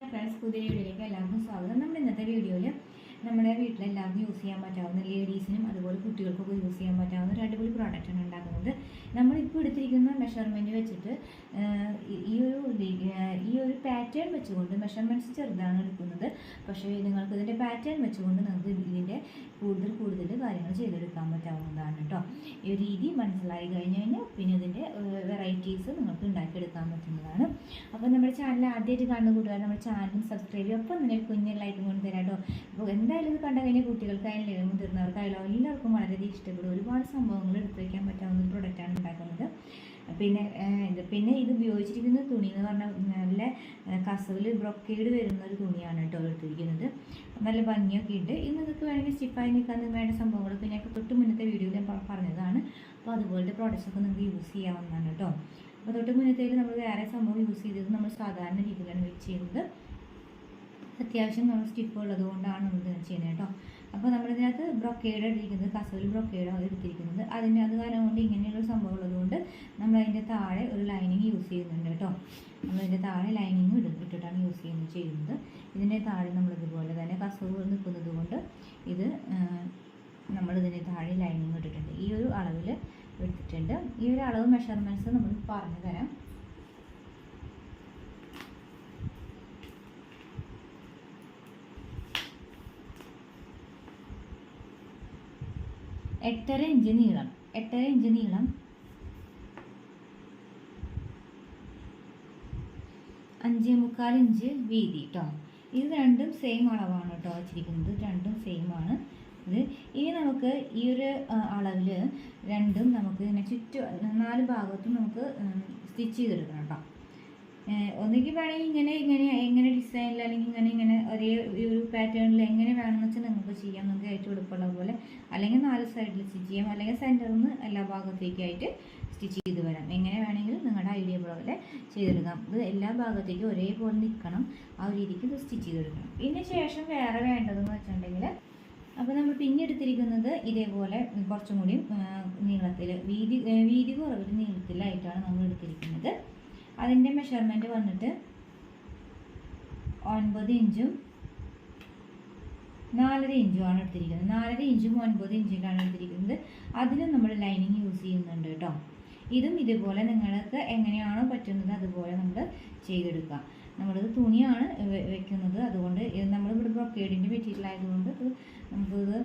Friends പുതിയ വീഡിയോയിലേക്ക് എല്ലാവർക്കും സ്വാഗതം. നമ്മുടെ ഇന്നത്തെ വീഡിയോയിൽ നമ്മുടെ വീട്ടിലെല്ലാവർക്കും യൂസ് ചെയ്യാൻ പറ്റാവുന്ന ലേഡീസിനും അതുപോലെ കുട്ടികൾക്കൊക്കെ യൂസ് ചെയ്യാൻ പറ്റാവുന്ന ഒരു അടിപൊളി പ്രോഡക്റ്റാണ് ഉണ്ടാക്കുന്നത്. നമ്മളിപ്പോൾ എടുത്തിരിക്കുന്ന മെഷർമെന്റ് വെച്ചിട്ട് ഈ- ഒരു ഈ ഒരു പാറ്റേൺ വെച്ചുകൊണ്ട് മെഷർമെന്റ്സ് ചെറുതാണ് എടുക്കുന്നത്. പക്ഷേ നിങ്ങൾക്ക് ഇതിന്റെ പാറ്റേൺ വെച്ചുകൊണ്ട് നിങ്ങൾക്ക് ഇതിന്റെ കൂടുതൽ കൂടുതൽ കാര്യങ്ങൾ ചെയ്തെടുക്കാൻ പറ്റാവുന്നതാണ് കേട്ടോ. ഈ രീതി മനസ്സിലായി കഴിഞ്ഞ് കഴിഞ്ഞാൽ പിന്നെ ഇതിന്റെ വെറൈറ്റീസ് നിങ്ങൾക്ക് ഉണ്ടാക്കിയെടുക്കാൻ പറ്റുന്നതാണ്. അപ്പോൾ നമ്മുടെ ചാനൽ ആദ്യമായിട്ട് കാണുന്ന കൂട്ടുകാർ നമ്മുടെ ചാനൽ സബ്സ്ക്രൈബ് ചെയ്യും അപ്പം തന്നെ കുഞ്ഞുങ്ങളായിട്ട് കൊണ്ട് തരാം കേട്ടോ. അപ്പോൾ എന്തായാലും ഇത് കണ്ട കഴിഞ്ഞാൽ കുട്ടികൾക്കായാലും മുതിർന്നവർക്കായാലും എല്ലാവർക്കും വളരെയധികം ഇഷ്ടപ്പെടും. ഒരുപാട് സംഭവങ്ങൾ എടുത്തു വയ്ക്കാൻ പറ്റാവുന്ന ഒരു പ്രൊഡക്റ്റാണ് ഉണ്ടാക്കുന്നത്. പിന്നെ ഇത് പിന്നെ ഇത് ഉപയോഗിച്ചിരിക്കുന്ന തുണി എന്ന് പറഞ്ഞാൽ നല്ല കസവിൽ ബ്രൊക്കേഡ് വരുന്ന ഒരു തുണിയാണ് കേട്ടോ എടുത്തിരിക്കുന്നത്. നല്ല ഭംഗിയൊക്കെ ഉണ്ട്. ഇത് നിങ്ങൾക്ക് വേണമെങ്കിൽ സ്റ്റിഫായി നിൽക്കാൻ വേണ്ട സംഭവങ്ങളൊക്കെ ഞാൻ തൊട്ട് മുന്നത്തെ വീഡിയോയിൽ ഞാൻ പറഞ്ഞതാണ്. അപ്പോൾ അതുപോലത്തെ പ്രോഡക്റ്റ്സൊക്കെ നിങ്ങൾക്ക് യൂസ് ചെയ്യാവുന്നതാണ് കേട്ടോ. അപ്പോൾ തൊട്ട് മുന്നത്തേൽ നമ്മൾ വേറെ സംഭവം യൂസ് ചെയ്തത് നമ്മൾ സാധാരണ രീതിയിലാണ് വെച്ച് ചെയ്യുന്നത് അത്യാവശ്യം നമ്മൾ സ്റ്റിഫ് ഉള്ളത് കൊണ്ടാണ് നമ്മൾ ചെയ്യുന്നത് കേട്ടോ. അപ്പോൾ നമ്മളിതിനകത്ത് ബ്രൊക്കേഡ് എടുത്തിരിക്കുന്നത് കസവിൽ ബ്രൊക്കേഡാണ് എടുത്തിരിക്കുന്നത്. അതിന്റെ അത് കാരണം കൊണ്ട് ഇങ്ങനെയുള്ള സംഭവം ഉള്ളതുകൊണ്ട് നമ്മൾ അതിന്റെ താഴെ ഒരു ലൈനിങ് യൂസ് ചെയ്യുന്നുണ്ട് കേട്ടോ. നമ്മളതിന്റെ താഴെ ലൈനിങ് ഇടും ഇട്ടിട്ടാണ് യൂസ് ചെയ്യുന്നത് ചെയ്യുന്നത്. ഇതിന്റെ താഴെ നമ്മൾ ഇതുപോലെ തന്നെ കസവ് നിൽക്കുന്നത് കൊണ്ട് ഇത് നമ്മൾ ഇതിന്റെ താഴെ ലൈനിങ് ഇട്ടിട്ടുണ്ട്. ഈ ഒരു അളവിൽ എടുത്തിട്ടുണ്ട്. ഈ ഒരു അളവ് മെഷർമെന്റ്സ് നമ്മൾ പറഞ്ഞു തരാം എട്ടര ഇഞ്ച് നീളം. എട്ടര ഇഞ്ച് നീളം. അഞ്ച് മുക്കാൽ ഇഞ്ച് വീതി കേട്ടോ ഇത് രണ്ടും സെയിം അളവാണ് കേട്ടോ വച്ചിരിക്കുന്നത്. രണ്ടും സെയിം ആണ്. ഇത് ഇനി നമുക്ക് ഈ ഒരു അളവിൽ രണ്ടും നമുക്ക് ഇങ്ങനെ ചുറ്റും നാല് ഭാഗത്തും നമുക്ക് സ്റ്റിച്ച് ചെയ്തെടുക്കണം കേട്ടോ ഒന്നുകിൽ വേണമെങ്കിൽ ഇങ്ങനെ ഇങ്ങനെ എങ്ങനെ ഡിസൈനിൽ അല്ലെങ്കിൽ ഇങ്ങനെ ഇങ്ങനെ ഒരേ ഒരു പാറ്റേണിൽ എങ്ങനെ വേണമെന്ന് വെച്ചാൽ നിങ്ങൾക്ക് ചെയ്യാം. നിങ്ങൾക്ക് ഏറ്റവും എളുപ്പമുള്ള പോലെ അല്ലെങ്കിൽ നാല് സൈഡിൽ സ്റ്റിച്ച് ചെയ്യാം. അല്ലെങ്കിൽ സെന്ററിൽ നിന്ന് എല്ലാ ഭാഗത്തേക്കായിട്ട് സ്റ്റിച്ച് ചെയ്ത് വരാം. എങ്ങനെ വേണമെങ്കിലും നിങ്ങളുടെ ഐഡിയ പോലെ ചെയ്തെടുക്കാം. ഇത് എല്ലാ ഭാഗത്തേക്കും ഒരേപോലെ നിൽക്കണം. ആ ഒരു രീതിക്ക് ഇത് സ്റ്റിച്ച് ചെയ്തെടുക്കണം. പിന്നെ ശേഷം വേറെ വേണ്ടതെന്ന് വെച്ചിട്ടുണ്ടെങ്കിൽ അപ്പോൾ നമ്മൾ പിന്നെ എടുത്തിരിക്കുന്നത് ഇതേപോലെ കുറച്ചും കൂടി നീളത്തിൽ വീതി വീതി കുറവിൽ നീളത്തിലായിട്ടാണ് നമ്മൾ എടുത്തിരിക്കുന്നത്. അതിന്റെ മെഷർമെന്റ് വന്നിട്ട് ഒൻപത് ഇഞ്ചും നാലര ഇഞ്ചുമാണ് എടുത്തിരിക്കുന്നത്. നാലര ഇഞ്ചും ഒൻപത് ഇഞ്ചിലാണ് എടുത്തിരിക്കുന്നത്. അതിനും നമ്മൾ ലൈനിങ് യൂസ് ചെയ്യുന്നുണ്ട് കേട്ടോ. ഇതും ഇതുപോലെ നിങ്ങൾക്ക് എങ്ങനെയാണോ പറ്റുന്നത് അതുപോലെ നമ്മൾ ചെയ്തെടുക്കുക. നമ്മളിത് തുണിയാണ് വെക്കുന്നത്. അതുകൊണ്ട് ഇത് നമ്മളിവിടെ ബ്രൊക്കേഡിന്റെ മെറ്റീരിയൽ ആയതുകൊണ്ട് നമുക്കിത്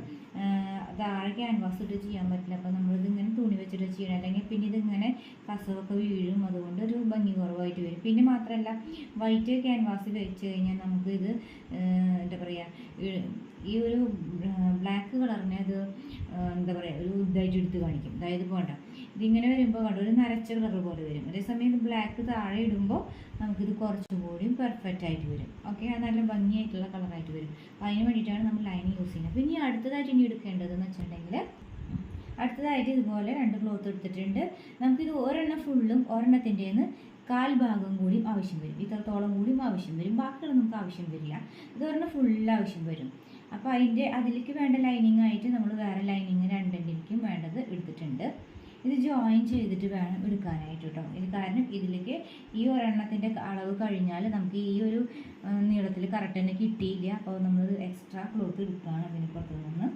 താഴെ ക്യാൻവാസ് ഇട്ട് ചെയ്യാൻ പറ്റില്ല. അപ്പോൾ നമ്മളിത് ഇങ്ങനെ തുണി വെച്ചിട്ട് ചെയ്യണം. അല്ലെങ്കിൽ പിന്നെ ഇതിങ്ങനെ കസവൊക്കെ വീഴും. അതുകൊണ്ട് ഒരു ഭംഗി കുറവായിട്ട് വരും. പിന്നെ മാത്രമല്ല വൈറ്റ് ക്യാൻവാസിൽ വെച്ച് കഴിഞ്ഞാൽ നമുക്ക് ഇത് എന്താ പറയുക ഈ ഒരു ബ്ലാക്ക് കളറിനെ അത് എന്താ പറയുക ഒരു ഇതായിട്ട് എടുത്ത് കാണിക്കും. അതായത് പോണ്ട ഇതിങ്ങനെ വരുമ്പോൾ കണ്ട ഒരു നരച്ച കളർ പോലെ വരും. അതേസമയം ഇത് ബ്ലാക്ക് താഴെ ഇടുമ്പോൾ നമുക്കിത് കുറച്ചും കൂടിയും പെർഫെക്റ്റ് ആയിട്ട് വരും. ഓക്കെ അത് നല്ല ഭംഗിയായിട്ടുള്ള കളറായിട്ട് വരും. അപ്പോൾ അതിന് വേണ്ടിയിട്ടാണ് നമ്മൾ ലൈൻ യൂസ് ചെയ്യുന്നത്. പിന്നെ ഇനി അടുത്തതായിട്ട് ഇനി എടുക്കേണ്ടതെന്ന് വെച്ചിട്ടുണ്ടെങ്കിൽ അടുത്തതായിട്ട് ഇതുപോലെ രണ്ട് ക്ലോത്ത് എടുത്തിട്ടുണ്ട്. നമുക്കിത് ഒരെണ്ണം ഫുള്ളും ഒരെണ്ണത്തിന്റെ കാൽ ഭാഗം കൂടിയും ആവശ്യം വരും. ഇത്രത്തോളം കൂടിയും ആവശ്യം വരും. ബാക്കിയുള്ള നമുക്ക് ആവശ്യം വരില്ല. ഇത് ഒരെണ്ണം ഫുള്ള് ആവശ്യം വരും. അപ്പോൾ അതിന്റെ അതിലേക്ക് വേണ്ട ലൈനിങ് ആയിട്ട് നമ്മൾ വേറെ ലൈനിങ് രണ്ടിന്റെക്കും വേണ്ടത് എടുത്തിട്ടുണ്ട്. ഇത് ജോയിൻ ചെയ്തിട്ട് വേണം എടുക്കാനായിട്ട് കേട്ടോ. ഇത് കാരണം ഇതിലേക്ക് ഈ ഒരെണ്ണത്തിന്റെ അളവ് കഴിഞ്ഞാൽ നമുക്ക് ഈ ഒരു നീളത്തിൽ കറക്റ്റ് തന്നെ കിട്ടിയില്ല. അപ്പോൾ നമ്മൾ എക്സ്ട്രാ ക്ലോത്ത് എടുക്കുകയാണ് അതിന് പുറത്തു നിന്ന്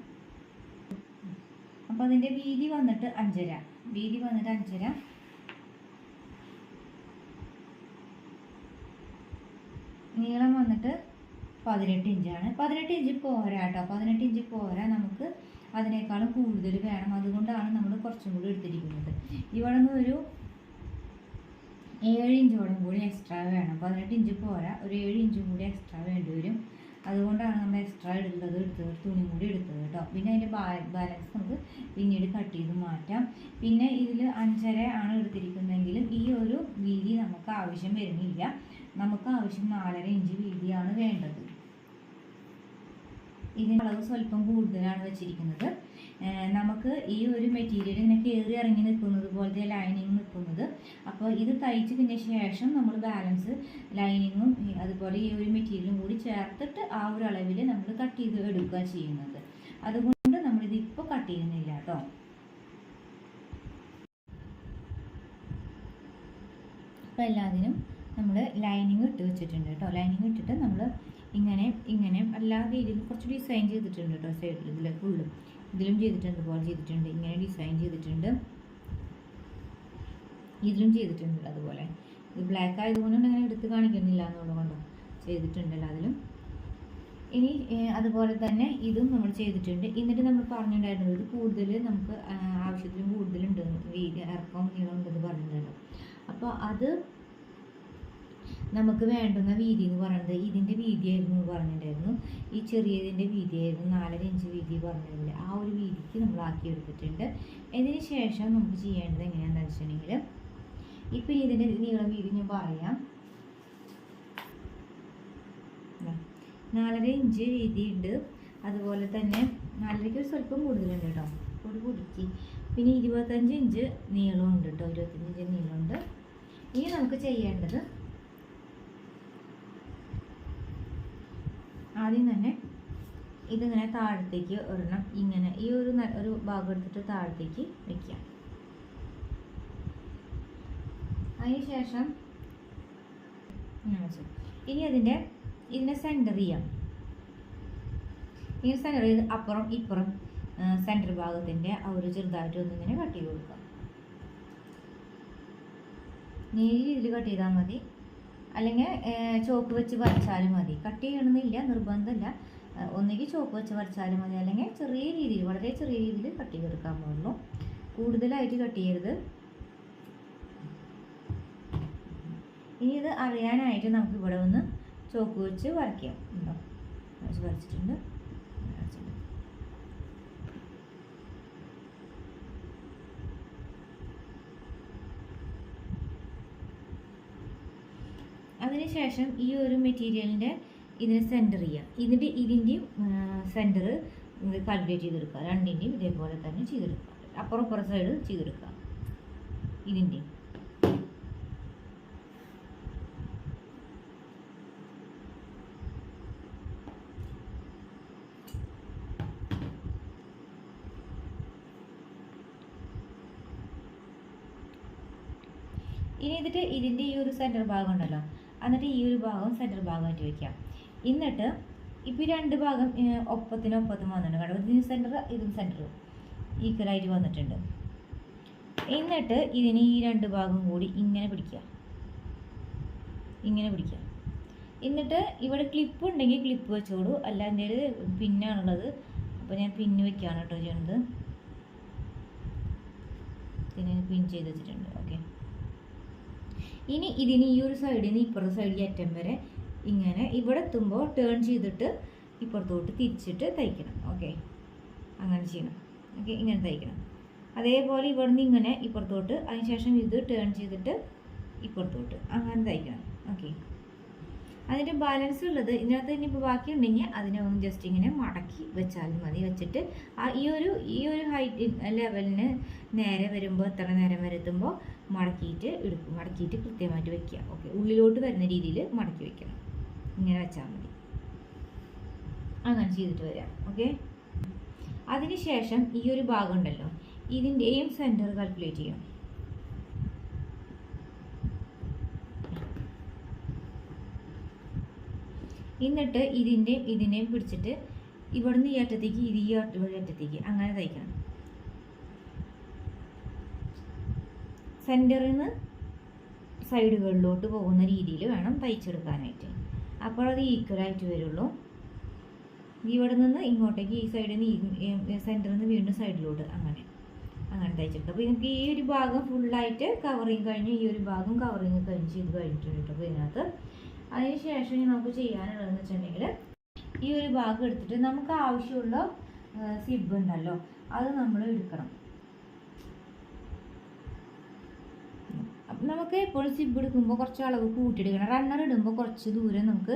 അപ്പോൾ അതിന്റെ വീതി വന്നിട്ട് അഞ്ചര. വീതി വന്നിട്ട് അഞ്ചര. നീളം വന്നിട്ട് പതിനെട്ട് ഇഞ്ചാണ്. പതിനെട്ട് ഇഞ്ച് പോരാ കേട്ടോ. പതിനെട്ട് ഇഞ്ച് പോരാ നമുക്ക് അതിനേക്കാളും കൂടുതൽ വേണം. അതുകൊണ്ടാണ് നമ്മൾ കുറച്ചും കൂടി എടുത്തിരിക്കുന്നത്. ഇവിടെ നിന്ന് ഒരു ഏഴ് ഇഞ്ചോടും കൂടി എക്സ്ട്രാ വേണം. പതിനെട്ട് ഇഞ്ച് പോരാ. ഒരു ഏഴ് ഇഞ്ചും കൂടി എക്സ്ട്രാ വേണ്ടി വരും. അതുകൊണ്ടാണ് നമ്മൾ എക്സ്ട്രാ എടുത്തത്. എടുത്തത് തുണി കൂടി എടുത്തത്. കേട്ടോ പിന്നെ അതിന്റെ ബാലൻസ് നമുക്ക് പിന്നീട് കട്ട് ചെയ്ത് മാറ്റാം. പിന്നെ ഇതിൽ അഞ്ചര ആണ് എടുത്തിരിക്കുന്നതെങ്കിലും ഈ ഒരു വീതി നമുക്ക് ആവശ്യം വരുന്നില്ല. നമുക്ക് ആവശ്യം നാലര ഇഞ്ച് വീതിയാണ് വേണ്ടത്. ഇതിന്റെ അളവ് സ്വല്പം കൂടുതലാണ് വെച്ചിരിക്കുന്നത്. നമുക്ക് ഈ ഒരു മെറ്റീരിയൽ ഇങ്ങനെ കയറി ഇറങ്ങി നിൽക്കുന്നത് പോലത്തെ ലൈനിങ് നിൽക്കുന്നത്. അപ്പോൾ ഇത് തയ്ച്ച് ശേഷം നമ്മൾ ബാലൻസ് ലൈനിങ്ങും അതുപോലെ ഈ ഒരു മെറ്റീരിയലും കൂടി ചേർത്തിട്ട് ആ ഒരു അളവിൽ നമ്മൾ കട്ട് ചെയ്ത് എടുക്കുക ചെയ്യുന്നത്. അതുകൊണ്ട് നമ്മളിത് ഇപ്പോൾ കട്ട് ചെയ്യുന്നില്ല കേട്ടോ അപ്പോൾ എല്ലാത്തിനും നമ്മൾ ലൈനിങ് ഇട്ട് വെച്ചിട്ടുണ്ട് കേട്ടോ ലൈനിങ് ഇട്ടിട്ട് നമ്മൾ ഇങ്ങനെ ഇങ്ങനെ എല്ലാ രീതിയിലും കുറച്ച് ഡിസൈൻ ചെയ്തിട്ടുണ്ട് കേട്ടോ സൈഡിൽ ഇതിൽ ഫുള്ളും ഇതിലും ചെയ്തിട്ടുണ്ട് പോലെ ചെയ്തിട്ടുണ്ട്. ഇങ്ങനെ ഡിസൈൻ ചെയ്തിട്ടുണ്ട്. ഇതിലും ചെയ്തിട്ടുണ്ട് അതുപോലെ. ഇത് ബ്ലാക്ക് ആയതുകൊണ്ടാണ് അങ്ങനെ എടുത്ത് കാണിക്കുന്നില്ല എന്നുള്ളതുകൊണ്ടോ ചെയ്തിട്ടുണ്ടല്ലോ അതിലും. ഇനി അതുപോലെ തന്നെ ഇതും നമ്മൾ ചെയ്തിട്ടുണ്ട്. എന്നിട്ട് നമ്മൾ പറഞ്ഞിട്ടുണ്ടായിരുന്നത് കൂടുതൽ നമുക്ക് ആവശ്യത്തിലും കൂടുതലുണ്ട്. വീതി ഇറക്കം നീളം ഉണ്ടെന്ന് പറഞ്ഞിട്ടുണ്ടല്ലോ അപ്പോൾ അത് നമുക്ക് വേണ്ടുന്ന വീതി എന്ന് പറയുന്നത് ഇതിന്റെ വീതിയായിരുന്നു എന്ന് പറഞ്ഞിട്ടുണ്ടായിരുന്നു. ഈ ചെറിയതിന്റെ വീതിയായിരുന്നു നാലര ഇഞ്ച് വീതി പറഞ്ഞിരുന്നില്ല ആ ഒരു വീതിക്ക് നമ്മൾ ആക്കി എടുത്തിട്ടുണ്ട് ഇതിന് ശേഷം നമുക്ക് ചെയ്യേണ്ടത് എങ്ങനെയാണെന്ന് വെച്ചിട്ടുണ്ടെങ്കിൽ ഇപ്പം ഇതിന്റെ നീളം വീതി ഞാൻ പറയാം. നാലര ഇഞ്ച് വീതിയുണ്ട്. അതുപോലെ തന്നെ നാലരയ്ക്ക് ഒരു സ്വല്പം കൂടുതലുണ്ട് കേട്ടോ. ഒരു കുടിക്ക്. പിന്നെ ഇരുപത്തഞ്ച് ഇഞ്ച് നീളമുണ്ട് കേട്ടോ. ഇരുപത്തഞ്ച് ഇഞ്ച് നീളമുണ്ട്. ഇനി നമുക്ക് ചെയ്യേണ്ടത് ആദ്യം തന്നെ ഇതിങ്ങനെ താഴത്തേക്ക് ഒരെണ്ണം ഇങ്ങനെ ഈ ഒരു ഒരു ഭാഗം എടുത്തിട്ട് താഴത്തേക്ക് വെക്കാം അതിനുശേഷം ഇങ്ങനെ ഇനി അതിന്റെ ഇതിനെ സെന്റർ ചെയ്യാം ഈ സെന്റർ ചെയ്ത് അപ്പുറം ഇപ്പുറം സെന്റർ ഭാഗത്തിന്റെ ആ ഒരു ചെറുതായിട്ട് ഒന്നിങ്ങനെ കട്ട് ചെയ്ത് കൊടുക്കാം നേരി രീതിയിൽ കട്ട് ചെയ്താൽ മതി. അല്ലെങ്കിൽ ചോക്ക് വെച്ച് വരച്ചാലും മതി. കട്ട് ചെയ്യണമെന്നില്ല നിർബന്ധമില്ല. ഒന്നുകിൽ ചോക്ക് വെച്ച് വരച്ചാലും മതി. അല്ലെങ്കിൽ ചെറിയ രീതിയിൽ വളരെ ചെറിയ രീതിയിൽ കട്ട് ചെയ്തെടുക്കാൻ പാടുള്ളൂ. കൂടുതലായിട്ട് കട്ട് ചെയ്യരുത്. ഇനി ഇത് അറിയാനായിട്ട് നമുക്ക് ഇവിടെ ഒന്ന് ചോക്ക് വെച്ച് വരയ്ക്കാം. ഉണ്ടോ? വരച്ചിട്ടുണ്ട്. അതിനുശേഷം ഈ ഒരു മെറ്റീരിയലിന്റെ ഇതിനെ സെന്റർ ചെയ്യാം ഇതിന്റെ ഇതിന്റെയും സെന്റർ കാൽക്കുലേറ്റ് ചെയ്തെടുക്കുക. രണ്ടിന്റെയും ഇതേപോലെ തന്നെ ചെയ്തെടുക്കുക. അപ്പുറം സൈഡ് ചെയ്തെടുക്കുക. ഇതിന്റെയും ഇനി എന്നിട്ട് ഇതിന്റെ ഈ ഒരു സെന്റർ ഭാഗം ഉണ്ടല്ലോ. എന്നിട്ട് ഈ ഒരു ഭാഗം സെന്റർ ഭാഗമായിട്ട് വയ്ക്കാം എന്നിട്ട് ഇപ്പോൾ ഈ രണ്ട് ഭാഗം ഏർ, ഒപ്പത്തിന് ഒപ്പത്തിന് വന്നിട്ടുണ്ട് കേട്ടോ. ഇതിന് സെന്റർ ഇതും സെന്റർ ഈക്വലായിട്ട് വന്നിട്ടുണ്ട്. എന്നിട്ട് ഇതിന് ഈ രണ്ട് ഭാഗം കൂടി ഇങ്ങനെ പിടിക്കുക. ഇങ്ങനെ പിടിക്കുക. എന്നിട്ട് ഇവിടെ ക്ലിപ്പ് ഉണ്ടെങ്കിൽ ക്ലിപ്പ് വെച്ചോളൂ. അല്ല എന്റെ പിന്നാണുള്ളത് അപ്പോൾ ഞാൻ പിന്ന് വെക്കുകയാണ് കേട്ടോ ചെയ്യുന്നത്. പിന്നെ പിൻ ചെയ്ത് വെച്ചിട്ടുണ്ട്. ഓക്കെ ഇനി ഇതിന് ഈ ഒരു സൈഡിൽ നിന്ന് ഇപ്പുറത്തെ സൈഡിൽ അറ്റം വരെ ഇങ്ങനെ ഇവിടെ എത്തുമ്പോൾ ടേൺ ചെയ്തിട്ട് ഇപ്പുറത്തോട്ട് തിരിച്ചിട്ട് തയ്ക്കണം. ഓക്കെ അങ്ങനെ ചെയ്യണം. ഓക്കെ ഇങ്ങനെ തയ്ക്കണം. അതേപോലെ ഇവിടെ നിന്ന് ഇങ്ങനെ ഇപ്പുറത്തോട്ട് അതിനുശേഷം ഇത് ടേൺ ചെയ്തിട്ട് ഇപ്പുറത്തോട്ട്. അങ്ങനെ തയ്ക്കണം. ഓക്കെ അതിന്റെ ബാലൻസ് ഉള്ളത് ഇതിനകത്ത് ഇനിയിപ്പോൾ ബാക്കി ഉണ്ടെങ്കിൽ അതിനെ ഒന്ന് ജസ്റ്റ് ഇങ്ങനെ മടക്കി വെച്ചാലും മതി. വെച്ചിട്ട് ആ ഈ ഒരു ഈ ഒരു ഹൈറ്റ് ലെവലിന് നേരെ വരുമ്പോൾ എത്ര നേരം വരെ എത്തുമ്പോൾ മടക്കിയിട്ട് എടുക്കും. മടക്കിയിട്ട് കൃത്യമായിട്ട് വെക്കുക. ഓക്കെ ഉള്ളിലോട്ട് വരുന്ന രീതിയിൽ മടക്കി വെക്കണം. ഇങ്ങനെ വെച്ചാൽ മതി. അങ്ങനെ ചെയ്തിട്ട് വരാം ഓക്കെ അതിനുശേഷം ഈ ഒരു ഭാഗം ഉണ്ടല്ലോ. ഇതിന്റെയും സെന്റർ കാൽക്കുലേറ്റ് ചെയ്യണം. എന്നിട്ട് ഇതിന്റെ ഇതിനെയും പിടിച്ചിട്ട് ഇവിടുന്ന് ഈ അറ്റത്തേക്ക് ഇത് ഈ അറ്റത്തേക്ക് അങ്ങനെ തയ്ക്കണം. സെന്ററിൽ നിന്ന് സൈഡുകളിലോട്ട് പോകുന്ന രീതിയിൽ വേണം തയ്ച്ചെടുക്കാനായിട്ട്. അപ്പോൾ അത് ഈക്വലായിട്ട് വരുള്ളൂ. ഇവിടെ നിന്ന് ഇങ്ങോട്ടേക്ക് ഈ സൈഡിൽ നിന്ന് സെന്ററിൽ നിന്ന് വീണ്ടും സൈഡിലോട്ട് അങ്ങനെ അങ്ങനെ തയ്ച്ചെടുക്കും അപ്പോൾ നിങ്ങൾക്ക് ഈ ഒരു ഭാഗം ഫുള്ളായിട്ട് കവറിങ് കഴിഞ്ഞ് ഈ ഒരു ഭാഗം കവറിങ് കഴിഞ്ഞ് ചെയ്ത് കഴിഞ്ഞിട്ടുണ്ട് അപ്പോൾ ഇതിനകത്ത് അതിന് ശേഷം ഇനി നമുക്ക് ചെയ്യാനുള്ളതെന്ന് വെച്ചിട്ടുണ്ടെങ്കിൽ ഈ ഒരു ഭാഗം എടുത്തിട്ട് നമുക്ക് ആവശ്യമുള്ള സിബ് ഉണ്ടല്ലോ അത് നമ്മൾ എടുക്കണം. അപ്പം നമുക്ക് എപ്പോഴും സിബ് എടുക്കുമ്പോൾ കുറച്ച് അളവ് കൂട്ടിയെടുക്കണം. റണ്ണർ ഇടുമ്പോൾ കുറച്ച് ദൂരം നമുക്ക്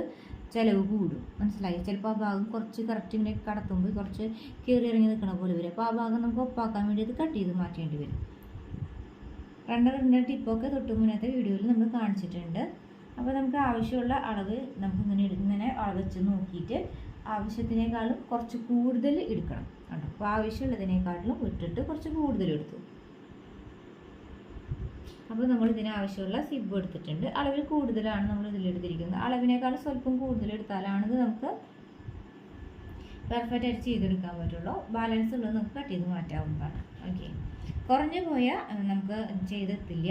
ചിലവ് കൂടും. മനസ്സിലായി? ചിലപ്പോൾ ആ ഭാഗം കുറച്ച് കറക്റ്റ് ഇങ്ങനെ കടത്തുമ്പോൾ കുറച്ച് കയറി ഇറങ്ങി നിൽക്കണ പോലെ വരും. അപ്പോൾ ആ ഭാഗം നമുക്ക് ഒപ്പാക്കാൻ വേണ്ടി അത് കട്ട് ചെയ്ത് മാറ്റേണ്ടി വരും. റണ്ണറിന്റെ ടിപ്പൊക്കെ തൊട്ട് വീഡിയോയിൽ നമ്മൾ കാണിച്ചിട്ടുണ്ട്. അപ്പോൾ നമുക്ക് ആവശ്യമുള്ള അളവ് നമുക്ക് ഇങ്ങനെ ഇങ്ങനെ അളവ് വെച്ച് നോക്കിയിട്ട് ആവശ്യത്തിനേക്കാളും കുറച്ച് കൂടുതൽ എടുക്കണം. കേട്ടോ അപ്പോൾ ആവശ്യമുള്ളതിനേക്കാളും ഇട്ടിട്ട് കുറച്ച് കൂടുതൽ എടുത്തു. അപ്പോൾ നമ്മൾ ഇതിന് ആവശ്യമുള്ള സിബ് എടുത്തിട്ടുണ്ട്. അളവിൽ കൂടുതലാണ് നമ്മൾ ഇതിലെടുത്തിരിക്കുന്നത് അളവിനേക്കാൾ സ്വല്പം കൂടുതൽ എടുത്താലാണ് ഇത് നമുക്ക് പെർഫെക്റ്റ് ആയിട്ട് ചെയ്തെടുക്കാൻ പറ്റുള്ളൂ. ബാലൻസ് ഉള്ളത് നമുക്ക് കട്ട് ചെയ്ത് മാറ്റാവുന്നതാണ്. ഓക്കെ കുറഞ്ഞു പോയാൽ നമുക്ക് ചെയ്തെത്തില്ല.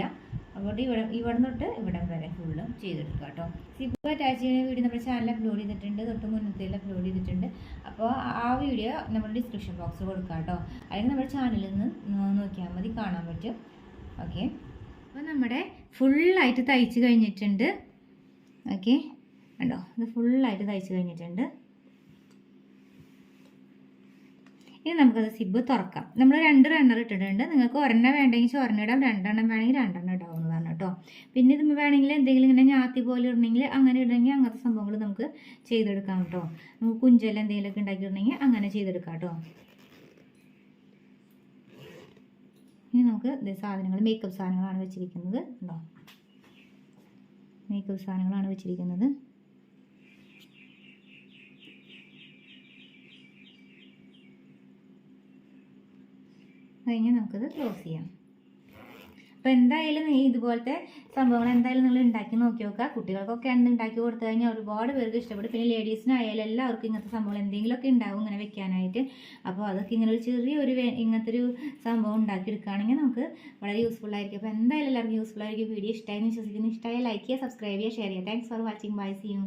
അതുകൊണ്ട് ഇവിടെ ഇവിടെ തൊട്ട് ഇവിടം വരെ ഫുള്ളും ചെയ്തെടുക്കുക കേട്ടോ. സിപ്പ് അറ്റാച്ച് ചെയ്യുന്ന വീഡിയോ നമ്മുടെ ചാനൽ അപ്ലോഡ് ചെയ്തിട്ടുണ്ട്. തൊട്ട് മുന്നത്തേൽ അപ്ലോഡ് ചെയ്തിട്ടുണ്ട്. അപ്പോൾ ആ വീഡിയോ നമ്മൾ ഡിസ്ക്രിപ്ഷൻ ബോക്സിൽ കൊടുക്കാം കേട്ടോ. അല്ലെങ്കിൽ നമ്മുടെ ചാനലിൽ നിന്ന് നോക്കിയാൽ മതി കാണാൻ പറ്റും. ഓക്കെ അപ്പോൾ നമ്മുടെ ഫുള്ളായിട്ട് തയ്ച്ച് കഴിഞ്ഞിട്ടുണ്ട്. ഓക്കെ കണ്ടോ? ഇത് ഫുള്ളായിട്ട് തയ്ച്ച് കഴിഞ്ഞിട്ടുണ്ട്. ഇനി നമുക്കത് സിബ് തുറക്കാം. നമ്മൾ രണ്ട് റണ്ണർ ഇട്ടിട്ടുണ്ട്. നിങ്ങൾക്ക് ഒരെണ്ണം വേണ്ടെങ്കിൽ ഒരെണ്ണം ഇടാം രണ്ടെണ്ണം വേണമെങ്കിൽ രണ്ടെണ്ണം ഇടാവുന്നതാണ് കേട്ടോ. പിന്നെ ഇത് വേണമെങ്കിൽ എന്തെങ്കിലും ഇങ്ങനെ ഞാത്തി പോലെ ഇടണമെങ്കിൽ അങ്ങനെ ഇടണമെങ്കിൽ അങ്ങനത്തെ സംഭവങ്ങൾ നമുക്ക് ചെയ്തെടുക്കാം കേട്ടോ. നമുക്ക് കുഞ്ചൽ എന്തെങ്കിലുമൊക്കെ ഉണ്ടാക്കിയിട്ടുണ്ടെങ്കിൽ അങ്ങനെ ചെയ്തെടുക്കാം കേട്ടോ. ഇനി നമുക്ക് സാധനങ്ങൾ മേക്കപ്പ് സാധനങ്ങളാണ് വെച്ചിരിക്കുന്നത് കേട്ടോ. മേക്കപ്പ് സാധനങ്ങളാണ് വെച്ചിരിക്കുന്നത്. കഴിഞ്ഞ് നമുക്കത് ക്ലോസ് ചെയ്യാം. അപ്പോൾ എന്തായാലും ഈ ഇതുപോലത്തെ സംഭവങ്ങൾ എന്തായാലും നിങ്ങൾ ഉണ്ടാക്കി നോക്കി നോക്കുക. കുട്ടികൾക്കൊക്കെ ആണെന്ന് ഉണ്ടാക്കി കൊടുത്തു കഴിഞ്ഞാൽ ഒരുപാട് പേർക്ക് ഇഷ്ടപ്പെടും. പിന്നെ ലേഡീസിനായാലും എല്ലാവർക്കും ഇങ്ങനത്തെ സംഭവങ്ങൾ എന്തെങ്കിലുമൊക്കെ ഉണ്ടാവും ഇങ്ങനെ വെക്കാനായിട്ട്. അപ്പോൾ അതൊക്കെ ഇങ്ങനെ ഒരു ചെറിയൊരു ഇങ്ങനത്തെ ഒരു സംഭവം ഉണ്ടാക്കിയെടുക്കുകയാണെങ്കിൽ നമുക്ക് വളരെ യൂസ്ഫുൾ ആയിരിക്കും. അപ്പോൾ എന്തായാലും എല്ലാവർക്കും യൂസ്ഫുൾ ആയിരിക്കും. വീഡിയോ ഇഷ്ടമായി വിശ്വസിക്കുന്നു. ഇഷ്ടമായ ലൈക്ക് ചെയ്യുക സബ്സ്ക്രൈബ് ചെയ്യുക ഷെയർ ചെയ്യുക. Thanks for watching bye see you